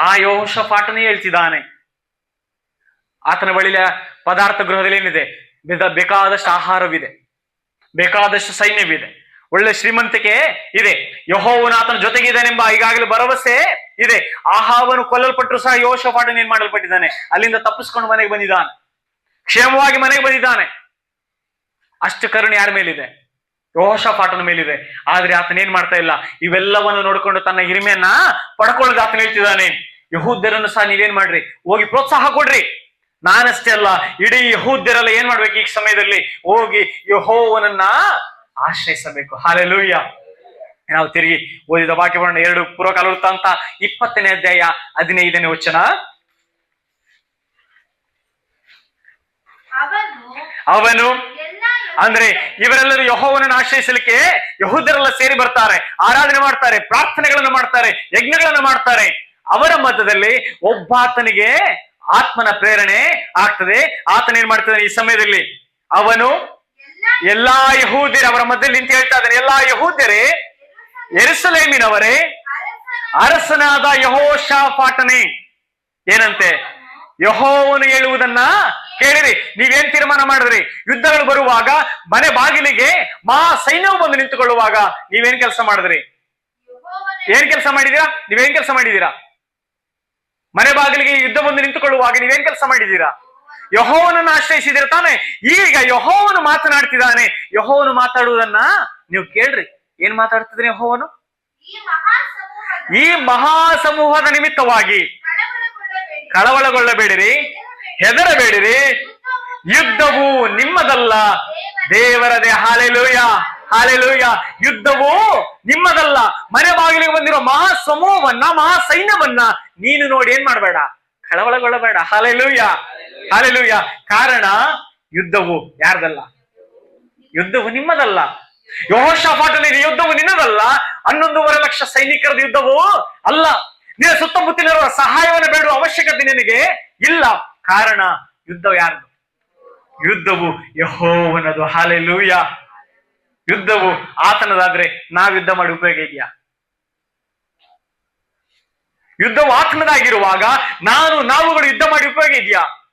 ಆ ಯೋಷಫಾಟನೇ ಹೇಳ್ತಿದ್ದಾನೆ. ಆತನ ಬಳಿಯ ಪದಾರ್ಥ ಗೃಹದಲ್ಲಿ ಏನಿದೆ ಬೇಕಾದಷ್ಟು ಆಹಾರವಿದೆ. ಬೇಕಾದಷ್ಟು ಸೈನ್ಯವಿದೆ. ಒಳ್ಳೆ ಶ್ರೀಮಂತಿಕೆ ಇದೆ. ಯಹೋವನು ಆತನ ಜೊತೆಗಿದ್ದಾನೆಂಬ ಈಗಾಗಲೇ ಭರವಸೆ ಇದೆ. ಆಹಾವನು ಕೊಲ್ಲಲ್ಪಟ್ಟರು ಸಹ ಯೋಷಫಾಟನ್ ಏನ್ ಮಾಡಲ್ಪಟ್ಟಿದ್ದಾನೆ. ಅಲ್ಲಿಂದ ತಪ್ಪಿಸ್ಕೊಂಡು ಮನೆಗೆ ಬಂದಿದ್ದಾನೆ. ಕ್ಷೇಮವಾಗಿ ಮನೆಗೆ ಬಂದಿದ್ದಾನೆ. ಅಷ್ಟು ಕರುಣೆ ಯಾರ ಮೇಲಿದೆ? ಯೋಷಫಾಟನ ಮೇಲಿದೆ. ಆದ್ರೆ ಆತನ ಏನ್ ಮಾಡ್ತಾ ಇಲ್ಲ? ಇವೆಲ್ಲವನ್ನು ನೋಡಿಕೊಂಡು ತನ್ನ ಹಿರಿಮೆಯನ್ನ ಪಡ್ಕೊಳ್ಳೋದು ಆತನ ಹೇಳ್ತಿದ್ದಾನೆ. ಯಹೂದ್ಯರನ್ನು ಸಹ ನೀವೇನ್ ಮಾಡ್ರಿ? ಹೋಗಿ ಪ್ರೋತ್ಸಾಹ ಕೊಡ್ರಿ. ನಾನಷ್ಟೇ ಅಲ್ಲ ಇಡೀ ಯಹೂದ್ಯರೆಲ್ಲ ಏನ್ ಮಾಡ್ಬೇಕು ಈ ಸಮಯದಲ್ಲಿ? ಹೋಗಿ ಯಹೋವನನ್ನ ಆಶ್ರಯಿಸಬೇಕು. ಹಾಲೆಲೂಯ್ಯ ನಾವು ತಿರುಗಿ ಓದಿದ ವಾಕ್ಯವನ್ನು ಎರಡು ಪೂರ್ವಕಾಲ ವೃತ್ತಾಂತ ಇಪ್ಪತ್ತನೇ ಅಧ್ಯಾಯ ಹದಿನೈದನೇ ವಚನ. ಅವನು ಅಂದ್ರೆ ಇವರೆಲ್ಲರೂ ಯಹೋವನನ್ನು ಆಶ್ರಯಿಸಲಿಕ್ಕೆ ಯಹೂದರೆಲ್ಲ ಸೇರಿ ಬರ್ತಾರೆ, ಆರಾಧನೆ ಮಾಡ್ತಾರೆ, ಪ್ರಾರ್ಥನೆಗಳನ್ನು ಮಾಡ್ತಾರೆ, ಯಜ್ಞಗಳನ್ನು ಮಾಡ್ತಾರೆ. ಅವರ ಮಧ್ಯದಲ್ಲಿ ಒಬ್ಬಾತನಿಗೆ ಆತ್ಮನ ಪ್ರೇರಣೆ ಆಗ್ತದೆ. ಆತನ ಏನ್ ಮಾಡ್ತಾನೆ ಈ ಸಮಯದಲ್ಲಿ? ಅವನು ಎಲ್ಲಾ ಯಹೂದ್ಯರು ಅವರ ಮಧ್ಯದಲ್ಲಿ ನಿಂತು ಹೇಳ್ತಾ ಇದ್ದಾನೆ, ಎಲ್ಲಾ ಯಹೂದ್ಯರೇ ಎರುಸಲೇಮಿನವರೇ ಅರಸನ ಅರಸನಾದ ಯಹೋಶಾಫಾಟನೆ ಏನಂತೆ? ಯಹೋವನು ಹೇಳುವುದನ್ನ ಕೇಳಿರಿ ನೀವೇನ್ ತೀರ್ಮಾನ ಮಾಡಿದ್ರಿ? ಯುದ್ಧಗಳು ಬರುವಾಗ ಮನೆ ಬಾಗಿಲಿಗೆ ಮಹಾ ಸೈನ್ಯವು ಬಂದು ನಿಂತುಕೊಳ್ಳುವಾಗ ನೀವೇನ್ ಕೆಲಸ ಮಾಡಿದ್ರಿ? ಏನ್ ಕೆಲಸ ಮಾಡಿದೀರಾ? ನೀವೇನ್ ಕೆಲಸ ಮಾಡಿದೀರಾ? ಮನೆ ಬಾಗಿಲಿಗೆ ಯುದ್ಧ ಬಂದು ನಿಂತುಕೊಳ್ಳುವಾಗ ನೀವೇನ್ ಕೆಲಸ ಮಾಡಿದೀರಾ? ಯಹೋವನನ್ನು ಆಶ್ರಯಿಸಿದಿರ ತಾನೆ? ಈಗ ಯಹೋವನು ಮಾತನಾಡ್ತಿದ್ದಾನೆ. ಯಹೋವನು ಮಾತಾಡುವುದನ್ನ ನೀವು ಕೇಳ್ರಿ. ಏನ್ ಮಾತಾಡ್ತಿದ್ರಿ ಯಹೋವನು? ಈ ಮಹಾ ಸಮೂಹದ ನಿಮಿತ್ತವಾಗಿ ಕಳವಳಗೊಳ್ಳಬೇಡಿ ಕಳವಳಗೊಳ್ಳಬೇಡಿರಿ. ಹೆದರಬೇಡಿರಿ. ಯುದ್ಧವು ನಿಮ್ಮದಲ್ಲ. ದೇವರದೇ ಹಾಲೆಲೂಯ ಹಾಲೆಲೂಯ. ಯುದ್ಧವು ನಿಮ್ಮದಲ್ಲ. ಮನೆ ಬಾಗಿಲಿಗೆ ಬಂದಿರೋ ಮಹಾ ಸಮೂಹವನ್ನ ಮಹಾ ಸೈನ್ಯವನ್ನ ನೀನು ನೋಡಿ ಏನ್ ಮಾಡಬೇಡ? ಕಳವಳಗೊಳ್ಳಬೇಡ ಹಾಲೆಲೂಯ ಹಾಲೆಲೂಯ. ಕಾರಣ, ಯುದ್ಧವು ಯಾರ್ದಲ್ಲ? ಯುದ್ಧವು ನಿಮ್ಮದಲ್ಲ. ಯಹೋಶಾಫಾಟನಿಗೆ ಯುದ್ಧವು ನಿನ್ನದಲ್ಲ. ಹನ್ನೊಂದೂವರೆ ಲಕ್ಷ ಸೈನಿಕರದ ಯುದ್ಧವು ಅಲ್ಲ. ನಿನ್ನ ಸುತ್ತಮುತ್ತಲಿರುವ ಸಹಾಯವನ್ನು ಬೇಡುವ ಅವಶ್ಯಕತೆ ನಿನಗೆ ಇಲ್ಲ. ಕಾರಣ ಯುದ್ಧ ಯಾರದು? ಯುದ್ಧವು ಯಹೋವನದು. ಹಾಲೆಲೂಯ. ಯುದ್ಧವು ಆತನದಾದ್ರೆ ನಾವು ಯುದ್ಧ ಮಾಡಿ ಉಪಯೋಗ ಇದೆಯಾ? ಯುದ್ಧವು ಆತನದಾಗಿರುವಾಗ ನಾನು, ನಾವುಗಳು ಯುದ್ಧ ಮಾಡಿ ಉಪಯೋಗ ಇದೆಯಾ?